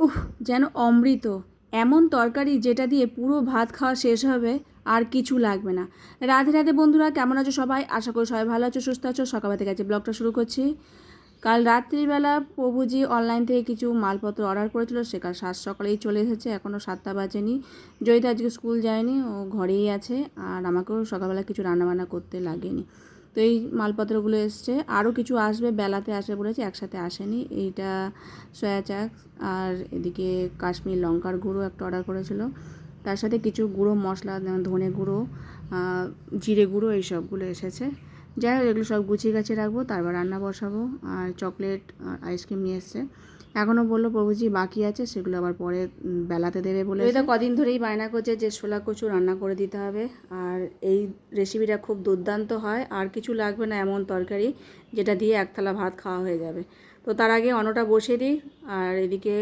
উহ, যেন অমৃত। এমন তরকারি যেটা দিয়ে পুরো ভাত খাওয়া শেষ হবে আর কিছু লাগবে না। রাধে রাধে বন্ধুরা, কেমন আছো সবাই? আশা করি সবাই ভালো আছো, সুস্থ আছো। সকাল থেকে আছে ব্লগটা শুরু করছি। কাল রাত্রিবেলা প্রভুজি অনলাইন থেকে কিছু মালপত্র অর্ডার করেছিল, সে কাল সাত সকালেই চলে এসেছে এখনও সাতটা বাজেনি। জয়িতা আজকে স্কুল যায়নি, ও ঘরেই আছে, আর আমাকেও সকালবেলা কিছু রান্নাবান্না করতে লাগেনি। তো এই মালপত্রগুলো এসছে। আরও কিছু আসবে, বেলাতে আসবে বলেছে, একসাথে আসেনি। এইটা সয়া চাক আর এদিকে কাশ্মীর লঙ্কার গুঁড়ো একটা অর্ডার করেছিল। তার সাথে কিছু গুঁড়ো মশলা, যেমন ধনে গুঁড়ো জিরে গুঁড়ো, এই সবগুলো এসেছে। যাই হোক, এগুলো সব গুছিয়ে গাছিয়ে রাখব, তারপর রান্না বসাবো। আর চকলেট আইসক্রিম নিয়ে এসছে। এখনও বলল, প্রভুজি বাকি আছে, সেগুলো আবার পরে বেলাতে দেবে বলে এটা কদিন ধরেই বায়না করছে যে ছোলা কচু রান্না করে দিতে হবে। আর এই রেসিপিটা খুব দুর্দান্ত হয়। আর কিছু লাগবে না এমন তরকারি, যেটা দিয়ে এক থালা ভাত খাওয়া হয়ে যাবে। তো তার আগে অন্নটা বসিয়ে দিই। আর এদিকে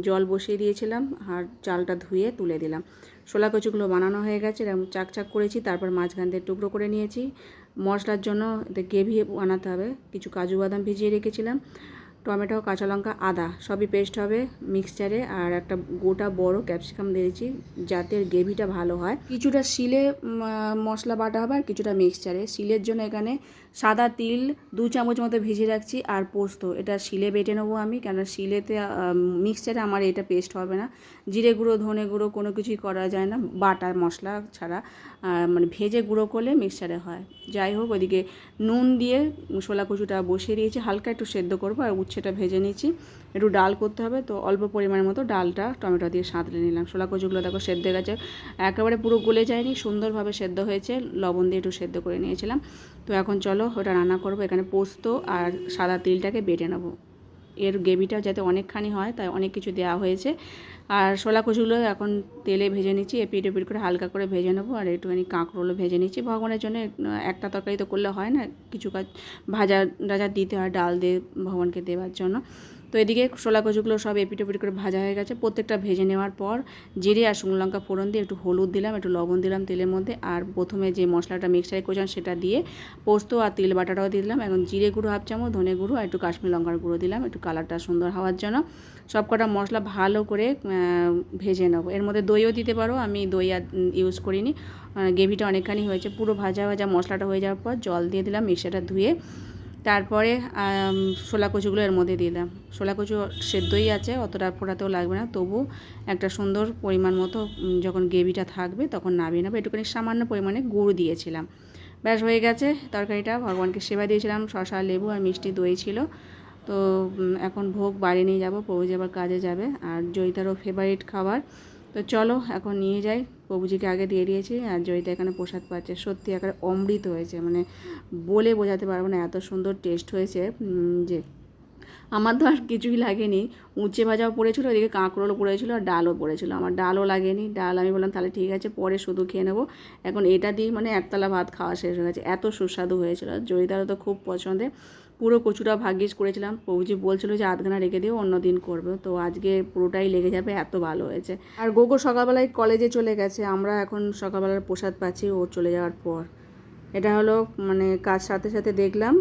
জল বসিয়ে দিয়েছিলাম। আর চালটা ধুয়ে তুলে দিলাম। ছোলা কচুগুলো বানানো হয়ে গেছে এরকম চাক চাক করেছি। তারপর মাঝখান দিয়ে টুকরো করে নিয়েছি। মশলার জন্য এতে গ্রেভি বানাতে হবে। কিছু কাজু বাদাম ভিজিয়ে রেখেছিলাম। টমেটো, কাঁচা লঙ্কা, আদা সবই পেস্ট হবে মিক্সচারে আর একটা গোটা বড় ক্যাপসিকাম দিয়েছি যাতে গ্রেভিটা ভালো হয়। কিছুটা শিলে মশলা বাটা হবে আর কিছুটা মিক্সচারে শিলের জন্য এখানে সাদা তিল দু চামচ মতো ভিজিয়ে রাখছি আর পোস্ত। এটা শিলে বেটে নেব আমি কেন শিলেতে মিক্সচারে আমার এটা পেস্ট হবে না। জিরে গুঁড়ো, ধনে গুঁড়ো কোনো কিছুই করা যায় না, বাটা মশলা ছাড়া। মানে ভেজে গুঁড়ো করলে মিক্সচারে হয়। যাই হোক ওইদিকে নুন দিয়ে ছোলা কচুটা বসিয়ে দিয়েছি। হালকা একটু সেদ্ধ করব আর উচ্ছেটা ভেজে নিয়েছি। একটু ডাল করতে হবে, তো অল্প পরিমাণের মতো ডালটা টমেটো দিয়ে সাঁতলে নিলাম। ছোলা কচুগুলো দেখো সেদ্ধ হয়ে গেছে। একেবারে পুরো গলে যায়নি, সুন্দরভাবে সেদ্ধ হয়েছে। লবণ দিয়ে একটু সেদ্ধ করে নিয়েছিলাম। তো এখন চলো ওটা রান্না করব। এখানে পোস্ত আর সাদা তিলটাকে বেটে নেব। এর গ্রেভিটা যাতে অনেকখানি হয়, তাই অনেক কিছু দেওয়া হয়েছে। আর শোলা কচুগুলো এখন তেলে ভেজে নিচ্ছি, এপিট এপিট করে হালকা করে ভেজে নেব আর একটুখানি কাঁকরোলও ভেজে নিচ্ছি। ভগবানের জন্য একটা তরকারি তো করলে হয় না, কিছু কাজ ভাজা টাজা দিতে হয়, ডাল দিয়ে ভগবানকে দেওয়ার জন্য। তো এদিকে ছোলা কচুগুলো সব এপিট এপিট করে ভাজা হয়ে গেছে। প্রত্যেকটা ভেজে নেওয়ার পর জিরে আর শুকনো লঙ্কা ফোড়ন দিয়ে একটু হলুদ দিলাম, একটু লবণ দিলাম তেলের মধ্যে। আর প্রথমে যে মশলাটা মিক্সচারে করেছিলাম সেটা দিয়ে পোস্ত আর তিল বাটাটাও দিয়ে দিলাম। এখন জিরে গুঁড়ো হাফ চামচ, ধনে গুঁড়ো আর একটু কাশ্মীর লঙ্কার গুঁড়ো দিলাম। একটু কালারটা সুন্দর হওয়ার জন্য সব কটা মশলা ভালো করে ভেজে নেব। এর মধ্যে দইও দিতে পারো, আমি দই আর ইউজ করিনি। গ্রেভিটা অনেকখানি হয়েছে। পুরো ভাজা ভাজা মশলাটা হয়ে যাওয়ার পর জল দিয়ে দিলাম মিক্সারটা ধুয়ে তারপরে ছোলা কচুগুলো এর মধ্যে দিলাম। ছোলা কচু সেদ্ধই আছে, অতটা ফোটাতেও লাগবে না। তবু একটা সুন্দর পরিমাণ মতো যখন গ্রেভিটা থাকবে তখন নামিয়ে নেব। একটুখানি সামান্য পরিমাণে গুড় দিয়েছিলাম। ব্যাস, হয়ে গেছে তরকারিটা। ভগবানকে সেবা দিয়েছিলাম শশা লেবু আর মিষ্টি দই ছিল। তো এখন ভোগ বাড়ি নিয়ে যাব প্রভুজি আবার কাজে যাবে। আর জয়িতারও ফেভারিট খাবার। তো চলো, এখন নিয়ে যাই। প্রভুজিকে আগে দিয়ে দিয়েছি, আর জয়িতা এখানে প্রসাদ পাচ্ছে। সত্যি একেবারে অমৃত হয়েছে মানে বলে বোঝাতে পারব না, এত সুন্দর টেস্ট হয়েছে যে আমার তো আর কিছুই লাগেনি। উঁচে ভাজাও পড়েছিল ওদিকে কাঁকরোলও পড়েছিল, আর ডালও পড়েছিল। আমার ডালও লাগেনি, ডাল আমি বললাম, তাহলে ঠিক আছে, পরে শুধু খেয়ে নেব। এখন এটা দিয়ে মানে একতলা ভাত খাওয়া শেষ হয়ে গেছে, এত সুস্বাদু হয়েছিল। জয়িতারও তো খুব পছন্দের। পুরো কচুটা ভাগ্যিস করেছিলাম। প্রভুজি বলছিল যে, আধখানা রেখে দিও, অন্য দিন করবে। তো আজকে পুরোটাই লেগে যাবে, এত ভালো হয়েছে। আর গোগো সকালবেলায় কলেজে চলে গেছে, আমরা এখন সকালবেলার প্রসাদ পাচ্ছি, ও চলে যাওয়ার পর। এটা হলো মানে কাজ সাথে সাথে দেখলাম,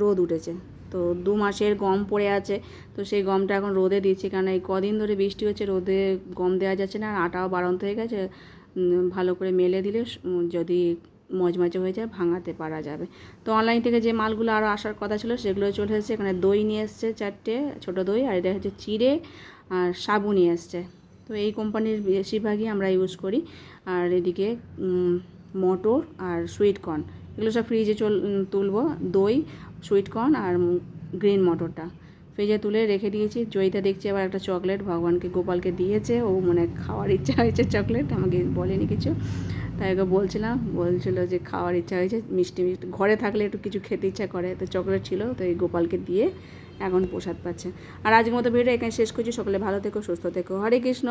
রোদ উঠেছে। তো দু মাসের গম পড়ে আছে, তো সেই গমটা এখন রোদে দিচ্ছি, কারণ এই কদিন ধরে বৃষ্টি হচ্ছে, রোদে গম দেওয়া যাচ্ছে না, আর আটাও বাড়ন্ত হয়ে গেছে। ভালো করে মেলে দিলে, যদি মজমাজে হয়ে যায়, ভাঙাতে পারা যাবে। তো অনলাইন থেকে যে মালগুলো আরও আসার কথা ছিল, সেগুলো চলে এসেছে। এখানে দই নিয়ে এসছে চারটে, ছোটো দই, আর এটা হচ্ছে চিড়ে আর সাবু নিয়ে এসছে। তো এই কোম্পানির বেশিরভাগই আমরা ইউজ করি। আর এদিকে মটর আর সুইটকর্ন এগুলো সব ফ্রিজে চল তুলবো, দই সুইটকর্ন আর গ্রিন মটরটা। ফ্রিজে তুলে রেখে দিয়েছি। জয়িতা দেখছি আবার একটা চকলেট, ভগবানকে গোপালকে দিয়েছে। ও মানে খাওয়ার ইচ্ছা হয়েছে চকলেট, আমাকে বলেনি কিছু। তাই ওকে বলছিলাম, বলছিল যে খাওয়ার ইচ্ছা হয়েছে, মিষ্টি মিষ্টি, ঘরে থাকলে একটু কিছু খেতে ইচ্ছা করে, তো চকলেট ছিল, তো এই গোপালকে দিয়ে এখন প্রসাদ পাচ্ছে। আর আজকের মতো ভিডিও এখানে শেষ করছি, সকলে ভালো থেকো, সুস্থ থেকো। হরে কৃষ্ণ।